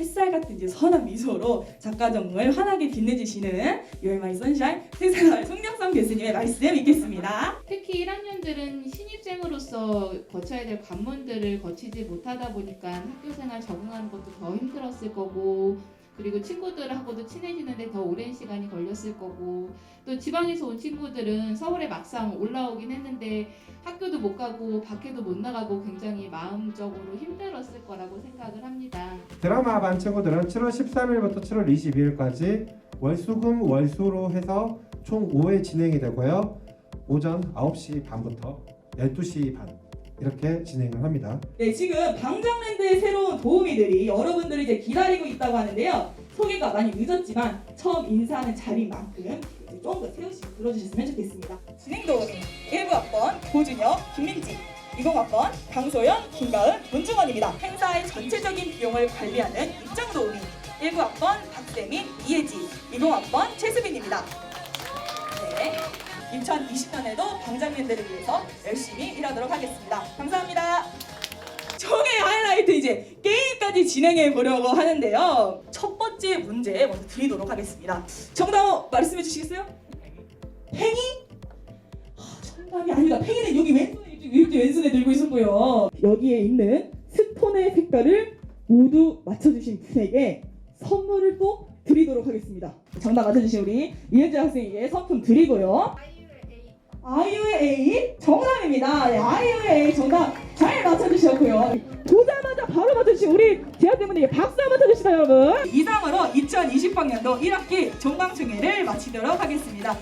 햇살 같은 이제 선한 미소로 작가정을 환하게 빛내주시는 You're My Sunshine 세상을 송명선 교수님의 말씀 읽겠습니다. 특히 1학년들은 신입생으로서 거쳐야 될 관문들을 거치지 못하다 보니까 학교 생활 적응하는 것도 더 힘들었을 거고 그리고 친구들하고도 친해지는데 더 오랜 시간이 걸렸을 거고 또 지방에서 온 친구들은 서울에 막상 올라오긴 했는데 학교도 못 가고 밖에도 못 나가고 굉장히 마음적으로 힘들었을 거라고 생각을 합니다. 드라마 반 친구들은 7월 13일부터 7월 22일까지 월수금 월수로 해서 총 5회 진행이 되고요. 오전 9시 반부터 12시 반 이렇게 진행을 합니다. 네, 지금 방장랜드의 새로운 도우미들이 여러분들을 이제 기다리고 있다고 하는데요. 소개가 많이 늦었지만 처음 인사하는 자리만큼 좀더 세우시고 들어주셨으면 좋겠습니다. 진행 도우미 1부학번 고준혁, 김민지 20학번 강소연, 김가은, 문중원입니다. 행사의 전체적인 비용을 관리하는 입장 도우미 19학번 박세민, 이혜지 20학번 최수빈입니다. 네. 2020년에도 방장님들을 위해서 열심히 일하도록 하겠습니다. 감사합니다. 총의 하이라이트 이제 게임 까지 진행해 보려고 하는데요. 첫 번째 문제 먼저 드리도록 하겠습니다. 정답 말씀해 주시겠어요? 팽이? 아, 정답이 아니다. 팽이는 여기 왼손에 이렇게 왼손에 들고 있었고요. 여기에 있는 스톤의 색깔을 모두 맞춰주신 분에게 선물을 또 드리도록 하겠습니다. 정답 맞춰주신 우리 이은지 학생에게 상품 드리고요. 아이유의 A 정답입니다. 네, 아이유의 A 정답 잘 맞춰주셨고요. 보자마자 바로 맞춰주신 우리 재학생분들에게 박수 한번 쳐주시다 여러분. 이상으로 2020학년도 1학기 종강중회를 마치도록 하겠습니다.